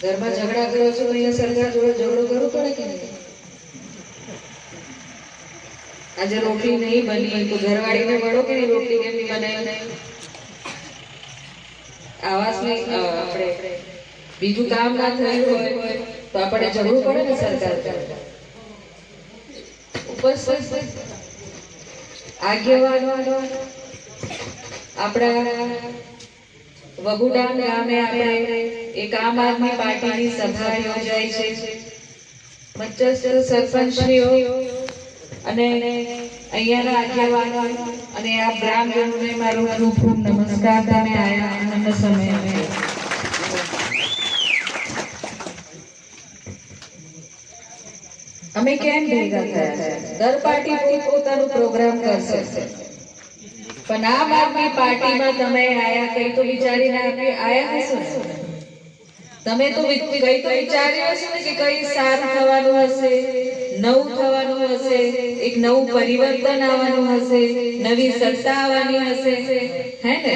ઘરમાં ઝઘડા કરો છો અહીંયા સરકાર જોડે ઝઘડો કરવો પડે કે નહીં? આજે રોટલી નહીં બની તો ઘરવાળીને મળો કે નહીં રોટલી? કેમ નહીં બને આવાસ નહીં અ, આપણે બીજું કામ ના થયું હોય તો આપણે જરૂર પડે ને સરકાર. ઉપસ્થિત આગેવાનો આપણા વગુડા ગામે આપણે એક આમ આદમી પાર્ટીની સભા યોજાઈ છે. મંચસ્થ સરપંચશ્રીઓ અને અહીંયાના આગેવાનો અને આ બ્રાહ્મણોને મારો ખૂબ ખૂબ નમસ્કાર. તમે આયા આનંદ સમય. અમે કેમ ભેગા થયા દર પાર્ટી પોતપોતાનું પ્રોગ્રામ કરશે. પણ આમ આદમી પાર્ટીમાં તમે આયા કઈ તો વિચારીને આપણે આયા હશો તમે તો કઈ તો વિચાર્યું હશે ને કે કઈ સારું થવાનું હશે, નવું થવાનું હશે, એક નવું પરિવર્તન આવવાનું હશે, નવી સત્તા આવવાની હશે, હે ને?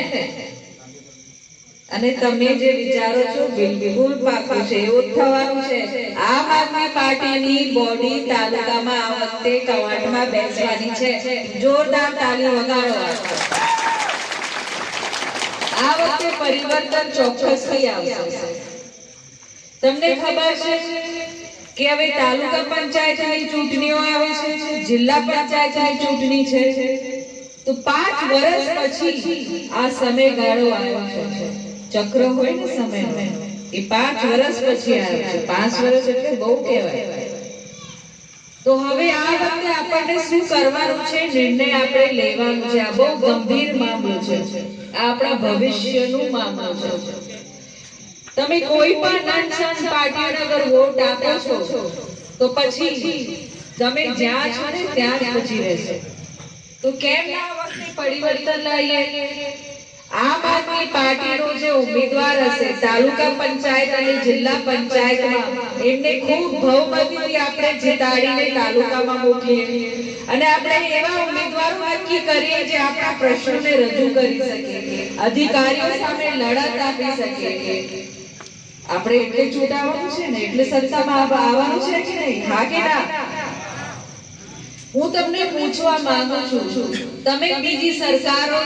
અને તમે જે વિચારો છો બિલકુલ પાકું છે, એવું થવાનું છે. આમ આદમી પાર્ટીની બોડી તાલુકામાં આ વખતે કવાટમાં બેસવાની છે. જોરદાર તાલી વગાડો આ વખતે પરિવર્તન ચોક્કસ થઈ આવશે. તમને ખબર છે કે હવે તાલુકા પંચાયતની ચૂંટણીઓ આવે છે, જિલ્લા પંચાયતની ચૂંટણી છે. તો પાંચ વર્ષ પછી આ સમયગાળો આવ્યો છે. ચક્ર હોય ને સમય એ પાંચ વર્ષ પછી આવે છે. પાંચ વર્ષ એટલે બહુ કહેવાય. તો હવે આ વખતે આપણને શું કરવાનું છે? નિર્ણય આપણે લેવાનો છે. આ બહુ ગંભીર મામલો છે. આ આપણા ભવિષ્યનું મામલો છે. તમે કોઈ પણ પાર્ટીને અગર વોટ આપો છો તો પછી તમે જ્યાં છો ને ત્યાં જ રહેશે. તો કેમ ના વખતે પરિવર્તન લઈએ? આમ આદમી પાર્ટીનો જે ઉમેદવાર હશે તાલુકા પંચાયત અને જિલ્લા પંચાયતમાં એમને ખૂબ બહુમતીથી આપણે જીતાડીને તાલુકામાં મોકલીએ. અને આપણે એવા ઉમેદવારો નક્કી કરીએ જે આપણા પ્રશ્નોને રજૂ કરી શકે. અધિકારીઓ સામે લડત આપી શકે. આપણે એટલે ચૂંટાવાનું છે ને, એટલે સત્તામાં આવ- આવવાનું છે કે નહીં? હા કે ના? હું તમને પૂછવા માંગુ છું, તમે બીજી સરકારો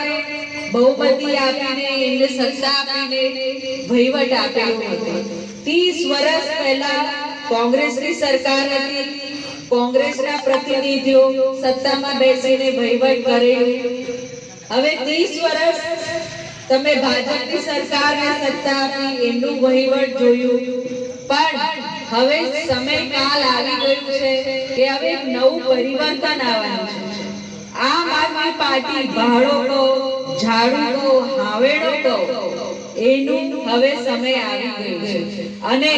બહુમતી આપીને એમને સત્તા આપીને વહીવટ આપેલો હતો. 30 વર્ષ પહેલા કોંગ્રેસની સરકાર હતી. કોંગ્રેસના પ્રતિનિધિઓ સત્તામાં બેસીને વહીવટ કરેલું. હવે 30 વર્ષ તમે ભાજપની સરકારને સત્તા આપી એમનું વહીવટ જોયું. પણ હવે સમયકાલ આવી ગયું છે કે હવે એક નવું પરિવર્તન આવવાનું છે. આમ આદમી પાર્ટી ભાડો કહો, ઝાડુ એનું હવે સમય આવી ગયું છે. અને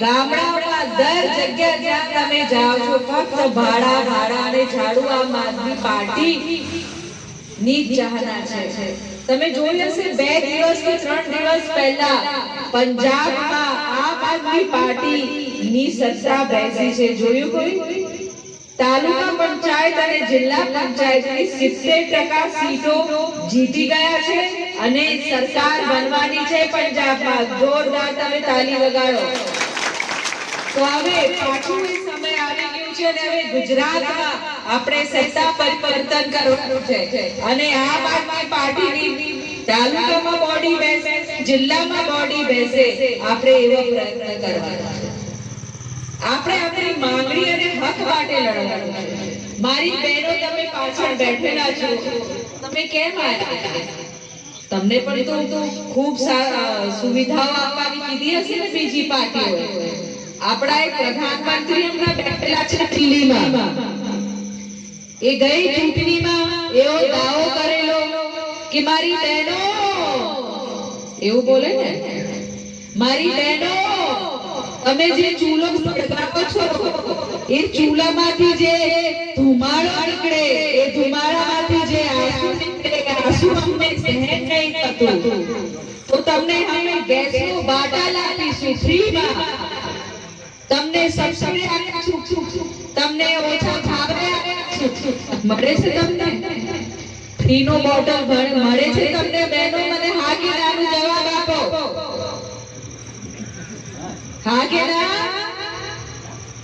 ગામડાઓમાં દર જગ્યા જ્યાં તમે જાઓ છો, ફક્ત ભાડા ભાડા અને ઝાડુ આમ આદમી પાર્ટી ની ચાહના છે. તમે જોઈ હશે, બે દિવસ કે ત્રણ દિવસ પહેલા પંજાબમાં આમ આદમી પાર્ટી ની સત્તા બેસી છે. જોયું કોઈ? તાલુકા પંચાયત અને જિલ્લા પંચાયતની સિત્તેર ટકા સીટો જીતી ગયા છે અને સરકાર બનવાની છે પંજાબમાં. જોરદાર તમે તાલી વગાડો તો હવે પાછું એ સમય આવી ગયું છે અને હવે ગુજરાતમાં આપણે સત્તા પરિવર્તન કરવાનું છે. અને આમ આદમી પાર્ટી જિલ્લામાં બોડી બેસે, આપણે એવો પ્રયત્ન કરવાનો આપણે આપણી માંગણી અને હક માટે લડવાનું મારી બહેનો તમે પાછળ બેઠેલા છો. તમે કેમ આવ્યા? તમને પણ તો ખૂબ સુવિધાઓ આપવાની કીધી હશે ને બીજી પાર્ટીઓએ. આપણા એક પ્રધાનમંત્રી હમણાં બેઠેલા છે દિલ્હીમાં. એ ગઈ ચૂંટણીમાં એવો દાવો કરેલો કે મારી બહેનો એવું બોલે ને? મારી બહેનો તમે જે ચૂલો સળગાવો છો એ ચૂલામાંથી જે ધુમાડો નીકળે એ ધુમાડામાંથી જે આંસુ નીકળે આંસુ અમને સહન નહીં થતું. તો તમને અમે ગેસનો બાટા લાવીશું ફ્રીમાં. તમને સબસિડી આપીશું તમને ઓછા ભાવે આપીશું. મળે છે તમને? ફ્રીનો બોટલ મળે છે તમને બહેનો? હા કે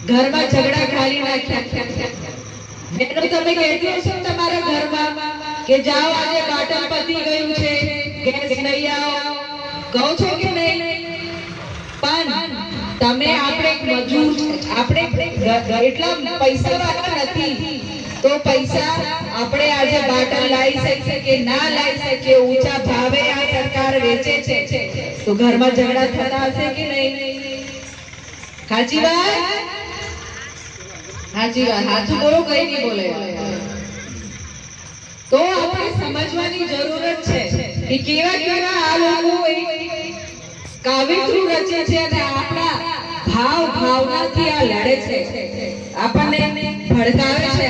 ઘરમાં ઝઘડા ખાલી નાખ્યા. તમે કહેતી હશો તમારા ઘરમાં કે જાઓ આજે બાટલ પતી ગયું છે. કહો છો કે આપણે આપણે એટલા પૈસા વાળા નથી. તો પૈસા આપણે આજે બાટલ લાવી શકીએ કે ના લાવી શકીએ? ઊંચા ભાવે આ સરકાર વેચે છે. તો ઘરમાં ઝઘડા થતા હશે કે નહીં? સાચી વાત હાજી વાત સાચું બોલો કઈ નહીં બોલે. તો આપણે સમજવાની જરૂરત છે કે કેવા કેવા આ લોકો કાવ્યકૃત રચે છે અને આપણા ભાવ ભાવનાથી આ લડે છે. આપણને ભડકાવે છે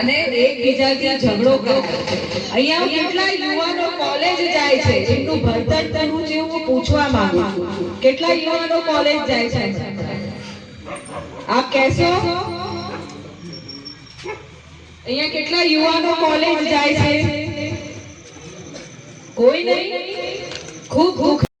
અને એકબીજાથી ઝઘડો કરે છે. અહીંયા કેટલા યુવાનો કોલેજ જાય છે એમનું ભણતર કરવું જે હું પૂછવા માંગુ છું. કેટલા યુવાનો કોલેજ જાય છે? આપ કહેશો? અહીંયા કેટલા યુવાનો કોલેજ જાય છે? કોઈ નહીં? ખૂબ ખૂબ